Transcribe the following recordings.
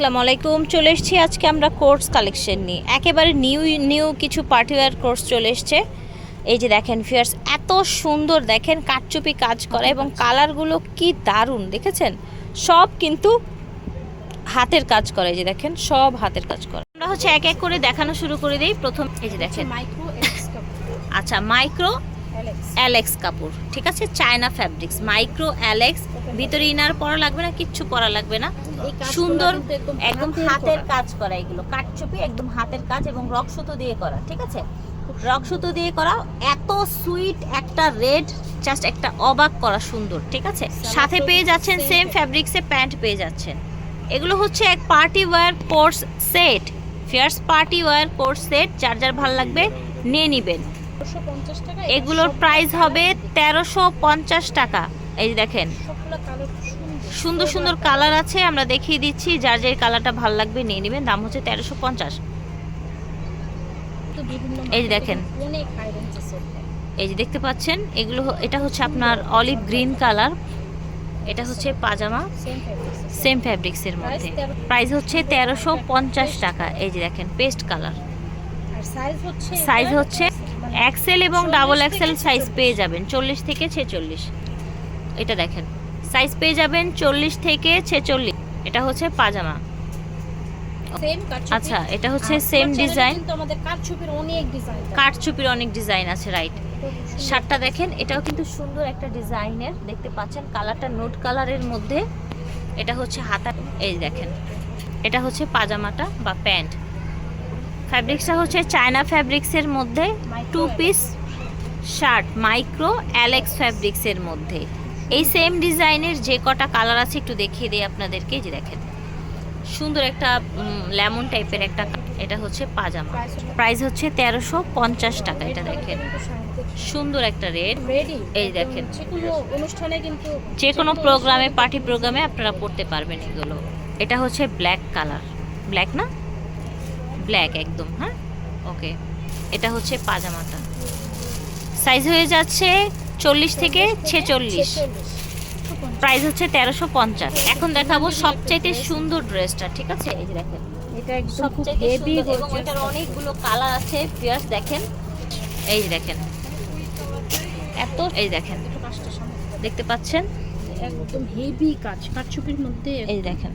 আসসালামু আলাইকুম। চলে এসেছি আজকে আমরা কোর্স কালেকশন নিয়ে। একেবারে নিউ নিউ কিছু পার্টিওয়ার কোর্স চলে এসছে। এই যে দেখেন ফিয়ার্স এত সুন্দর দেখেন কাটচুপি কাজ করা এবং কালারগুলো কি দারুণ দেখেছেন? সব কিন্তু হাতের কাজ করে এই যে দেখেন সব হাতের কাজ করে। আমরা হচ্ছে এক এক করে দেখানো শুরু করে দিই। প্রথম এই যে দেখেন। মাইক্রো আচ্ছা মাইক্রো অ্যালেক্স। কাপড় ঠিক আছে? চায়না ফ্যাব্রিক্স মাইক্রো অ্যালেক্স ভিতরে ইনার পরা লাগবে না কিচ্ছু পরা লাগবে না। সুন্দর একদম হাতের কাজ করা। এগুলো। কাঠচুপি একদম হাতের কাজ এবং রক সুতো দিয়ে করা ঠিক আছে? রক সুতো দিয়ে করা এত সুইট একটা রেড জাস্ট একটা অবাক করা সুন্দর ঠিক আছে? সাথে পেয়ে যাচ্ছেন সেম ফ্যাব্রিক্সে প্যান্ট পেয়ে যাচ্ছেন। এগুলো হচ্ছে এক party wear course set fierce party wear course set যার যার ভালো লাগবে নিয়ে নিবেন। 450 টাকা এগুলোর প্রাইস হবে তেরোশো পঞ্চাশ টাকা। এই যে দেখেন। সুন্দর। সুন্দর কালার আছে আমরা দেখিয়ে দিচ্ছি। যার যার কালারটা ভালো লাগবে নিয়ে নেবেন দাম হচ্ছে তেরোশো পঞ্চাশ। এই যে দেখেন। এই যে দেখতে পাচ্ছেন এগুলো এটা হচ্ছে আপনার অলিভ গ্রিন কালার এটা হচ্ছে পাজামা। সেম ফ্যাব্রিক্স সেম ফ্যাব্রিক্সের মধ্যে। প্রাইস হচ্ছে তেরোশো পঞ্চাশ টাকা। এই যে দেখেন পেস্ট কালার সাইজ হচ্ছে এক্সেল এবং ডাবল এক্সেল সাইজ পেয়ে যাবেন চল্লিশ থেকে ছেচল্লিশ। এটা দেখেন সাইজ পেয়ে যাবেন চল্লিশ থেকে ছেচল্লিশ। এটা হচ্ছে পাজামা। আচ্ছা এটা হচ্ছে সেম ডিজাইন কাঠচুপির অনেক ডিজাইন আছে। রাইট শার্টটা দেখেন এটাও কিন্তু সুন্দর একটা ডিজাইনের দেখতে পাচ্ছেন কালারটা নোট কালারের মধ্যে। এটা হচ্ছে হাতা এই দেখেন। এটা হচ্ছে পাজামাটা বা প্যান্ট। ফ্যাব্রিক্সটা হচ্ছে চায়না ফ্যাব্রিক্সের মধ্যে two piece shirt micro Alex ফ্যাব্রিক্সের মধ্যে। এই সেম ডিজাইনের যে কটা কালার আছে একটু দেখিয়ে দিই আপনাদেরকে যে দেখেন। সুন্দর একটা লেমন টাইপের একটা এটা হচ্ছে পাজামা। প্রাইস হচ্ছে তেরোশো পঞ্চাশ টাকা এটা দেখেন। সুন্দর একটা রেড এই দেখেন। অনুষ্ঠানে কিন্তু যে কোনো প্রোগ্রামে পার্টি প্রোগ্রামে আপনারা পড়তে পারবেন এগুলো। এটা হচ্ছে ব্ল্যাক কালার ব্ল্যাক না? ব্ল্যাক একদম হ্যাঁ? ওকে এটা হচ্ছে পাজামাটা। সাইজ হয়ে যাচ্ছে চল্লিশ থেকে ছেচল্লিশ। প্রাইস হচ্ছে তেরোশো পঞ্চাশ। এখন দেখাবো সবচাইতে সুন্দর ড্রেসটা ঠিক আছে? এই যে দেখেন। এটা একদম খুব সবচাইতে সুন্দর এবং এটার অনেকগুলো কালার আছে পিয়ার্স দেখেন। এই দেখেন। এত এই দেখেন। দেখতে পাচ্ছেন? একদম হেভি কাজ মধ্যে এই দেখেন।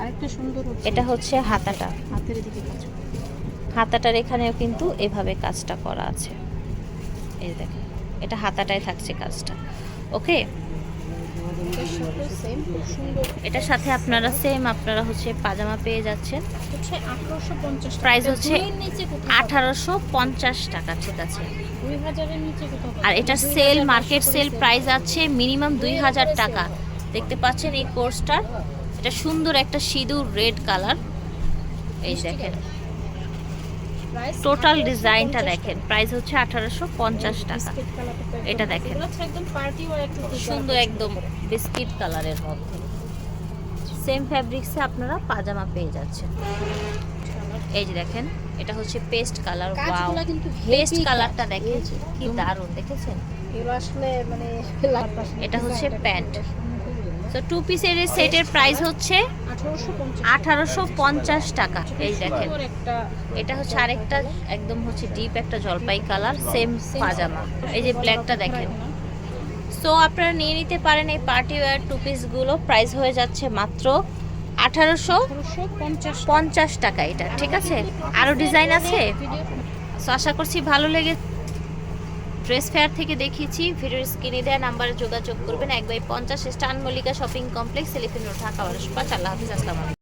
আরেকটা সুন্দর এটা হচ্ছে হাতাটা। হাতের দিকে কাজ হাতাটার এখানেও কিন্তু এভাবে কাজটা করা আছে। এই যে দেখেন এটা হাতাটায় থাকছে কাজটা। ওকে? এটার সাথে আপনারা সেম আপনারা হচ্ছে পাজামা পেয়ে যাচ্ছেন। হচ্ছে 1850 Price হচ্ছে আঠারোশো পঞ্চাশ টাকা ঠিক আছে। 2000 এর নিচে কোথাও আর। এটা সেল মার্কেট সেল। প্রাইস আছে মিনিমাম দুই হাজার টাকা। দেখতে পাচ্ছেন এই কোর্সটার এটা সুন্দর একটা সিঁদুর রেড কালার। এই দেখেন। টোটাল ডিজাইনটা দেখেন। প্রাইস হচ্ছে আঠারোশো পঞ্চাশ টাকা। এটা দেখেন। সুন্দর একদম বিস্কিট কালারের মধ্যে। সেম ফ্যাব্রিক্সে আপনারা পাজামা পেয়ে যাচ্ছেন। এই যে দেখেন এটা হচ্ছে পেস্ট কালার ওয়াও পেস্ট কালারটা। দেখেন। কি দারুণ দেখেছেন? আসলে মানে এটা হচ্ছে প্যান্ট তো টু পিসের এই সেটের প্রাইস হচ্ছে আঠারোশো পঞ্চাশ টাকা। এই দেখেন, এটা হচ্ছে আরেকটা, একদম হচ্ছে ডিপ একটা জলপাই কালার সেম পাজামা। এই যে ব্ল্যাকটা দেখেন। সো আপনারা নিয়ে নিতে পারেন এই পার্টি ওয়্যার টু পিসগুলো প্রাইস হয়ে যাচ্ছে মাত্র আঠারোশো পঞ্চাশ টাকা। এটা ঠিক আছে? আরও ডিজাইন আছে? সো আশা করছি ভালো লেগে ড্রেস ফেয়ার থেকে দেখিয়েছি। ভিডিওর স্ক্রিনে দেওয়া নাম্বারে যোগাযোগ করবেন। এক বাই পঞ্চাশ স্টান মল্লিকা শপিং কমপ্লেক্স সেলিফিন রোড ঢাকা বারোশো পাঁচ। আল্লাহ হাফিজ, আসসালামু